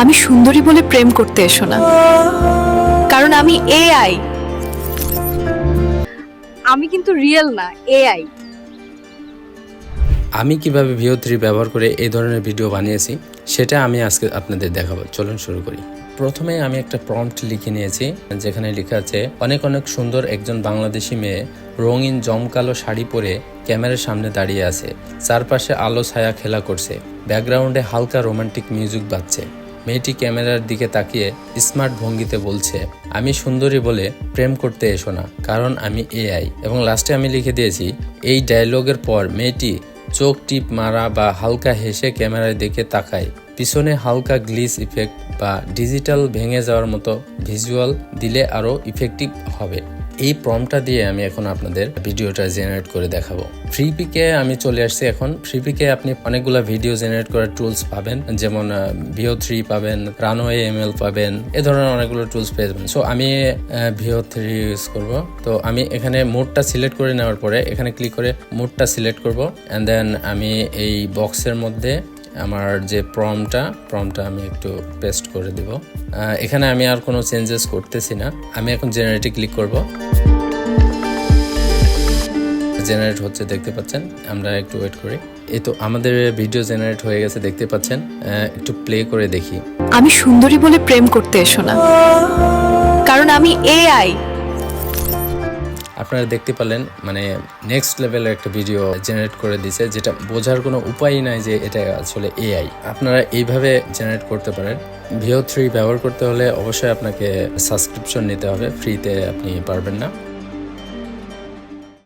আমি সুন্দরী বলে প্রেম করতে এসো না। কারণ আমি এআই আমি কিন্তু রিয়েল না এআই আমি কীভাবে ভিও থ্রি ব্যবহার করে এই ধরনের ভিডিও বানিয়েছি, সেটা আমি আজকে আপনাদের দেখাবো। চলুন শুরু করি। প্রথমে আমি একটা প্রম্পট লিখে নিয়েছি, যেখানে লেখা আছে, অনেক অনেক সুন্দর একজন বাংলাদেশি মেয়ে রঙিন জমকালো শাড়ি পরে ক্যামেরার সামনে দাঁড়িয়ে আছে। চারপাশে আলো ছায়া খেলা করছে। ব্যাকগ্রাউন্ডে হালকা রোমান্টিক মিউজিক বাজছে। মেয়েটি ক্যামেরার দিকে তাকিয়ে স্মার্ট ভঙ্গিতে বলছে, আমি সুন্দরী বলে প্রেম করতে এসো না, কারণ আমি এআই এবং লাস্টে আমি লিখে দিয়েছি, এই ডায়লগের পর মেয়েটি চোখ টিপ মারা বা হালকা হেসে ক্যামেরায় দেখে তাকায়। পিছনে হালকা গ্লিস ইফেক্ট বা ডিজিটাল ভেঙে যাওয়ার মতো ভিজুয়াল দিলে আরও ইফেক্টিভ হবে। এই প্রমটা দিয়ে আমি এখন আপনাদের ভিডিওটা জেনারেট করে দেখাবো। ফ্রি পিকে আমি চলে আসছি এখন। ফ্রি পিকে আপনি অনেকগুলো ভিডিও জেনারেট করার টুলস পাবেন, যেমন ভিও থ্রি পাবেন রানওয়ে এম এল পাবেন, এ ধরনের অনেকগুলো টুলস পেয়ে যাবেন। সো আমি ভিও থ্রি ইউজ করব। তো আমি এখানে মোডটা সিলেক্ট করে নেওয়ার পরে এখানে ক্লিক করে মোডটা সিলেক্ট করব। অ্যান্ড দেন আমি এই বক্সের মধ্যে আমার যে প্রমটা প্রমটা আমি একটু পেস্ট করে দিব। এখানে আমি আর কোনো চেঞ্জেস করতেছি না। আমি এখন জেনারেটে ক্লিক করব। জেনারেট হচ্ছে, দেখতে পাচ্ছেন? আমরা একটু ওয়েট করি। এই তো আমাদের ভিডিও জেনারেট হয়ে গেছে, দেখতে পাচ্ছেন? একটু প্লে করে দেখি। আমি সুন্দরী বলে প্রেম করতে এসো না। কারণ আমি এআই আপনারা দেখতে পারলেন মানে নেক্সট লেভেলের একটা ভিডিও জেনারেট করে দিছে যেটা বোঝার কোনো উপায় নাই যে এটা আসলে এআই আপনারা এইভাবে জেনারেট করতে পারেন। ভিও থ্রি ব্যবহার করতে হলে অবশ্যই আপনাকে সাবস্ক্রিপশন নিতে হবে ফ্রিতে আপনি পারবেন না।